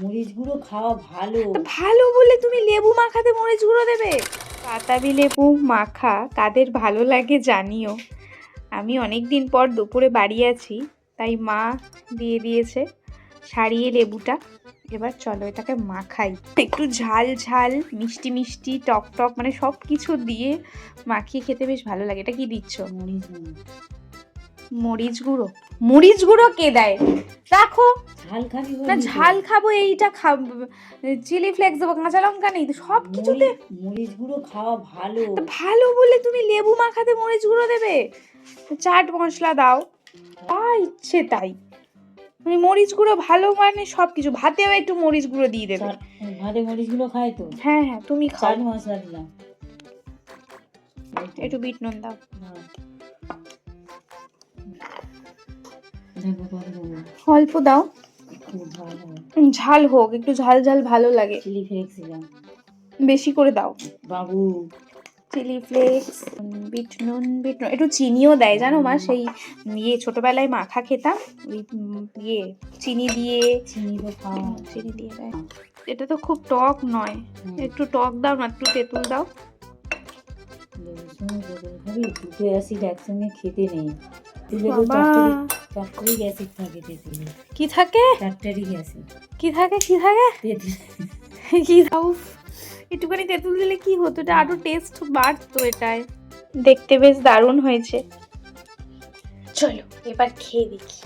মরিচ গুঁড়ো খাওয়া ভালো। ভালো বলে তুমি লেবু মাখাতে মরিচ গুঁড়ো দেবে? বাতাবি লেবু মাখা কাদের ভালো লাগে জানিও। আমি অনেক দিন পর দুপুরে বাড়ি আছি তাই মা দিয়ে দিয়েছে সারিয়ে লেবুটা। এবার চলো এটাকে মাখাই। একটু ঝাল ঝাল মিষ্টি মিষ্টি টক টক মানে সব কিছু দিয়ে মাখিয়ে খেতে বেশ ভালো লাগে। এটা কি দিচ্ছ? মরিচ গুঁড়ো। মরিচ গুঁড়ো। মরিচ গুঁড়ো কে দেয়? রাখো। ঝাল না ঝাল খাব এইটা খাব চিলি ফ্লেক্স দেবো কাঁচা লঙ্কা নেই তো সব কিছুতে। মরিচ- গুঁড়ো খাওয়া ভালো। ভালো বলে তুমি লেবু মাখাতে মরিচ গুঁড়ো দেবে? চাট মশলা দাও। তা ইচ্ছে তাই। মানে মরিচ গুঁড়ো ভালো মানে সব কিছু। ভাতেও একটু মরিচ গুঁড়ো দিয়ে দেবে। ভাতে মরিচ গুঁড়ো খায় তো? হ্যাঁ হ্যাঁ তুমি খাও। চাট মশলা দিলাম। একটু বিট নুন দাও। অল্প দাও। ঝাল হোক একটু ঝাল ঝাল ভালো লাগে। চিলি ফ্লেক্স বেশি করে দাও। বাবু। চিলি ফ্লেক্স বিট নুন বিট নুন একটু চিনিও দেয় জানো মা? সেই ইয়ে ছোটবেলায় মাখা খেতাম ওই ইয়ে চিনি দিয়ে। চিনি চিনি দিয়ে দেয়। এটা তো খুব টক নয়। একটু টক দাও না একটু তেঁতুল দাও। দুটো অ্যাসিড একসঙ্গে খেতে নেই। টাট্টারিক অ্যাসিড থাকে তেঁতুলে কি থাকে? Tartaric acid. কি থাকে কি থাকে? তেঁতুল কি দাও একটুখানি তেঁতুল দিলে কি হতো? এটা আরও টেস্ট বাড়তো এটায়। দেখতে বেশ দারুণ হয়েছে। চলো এবার খেয়ে দেখি।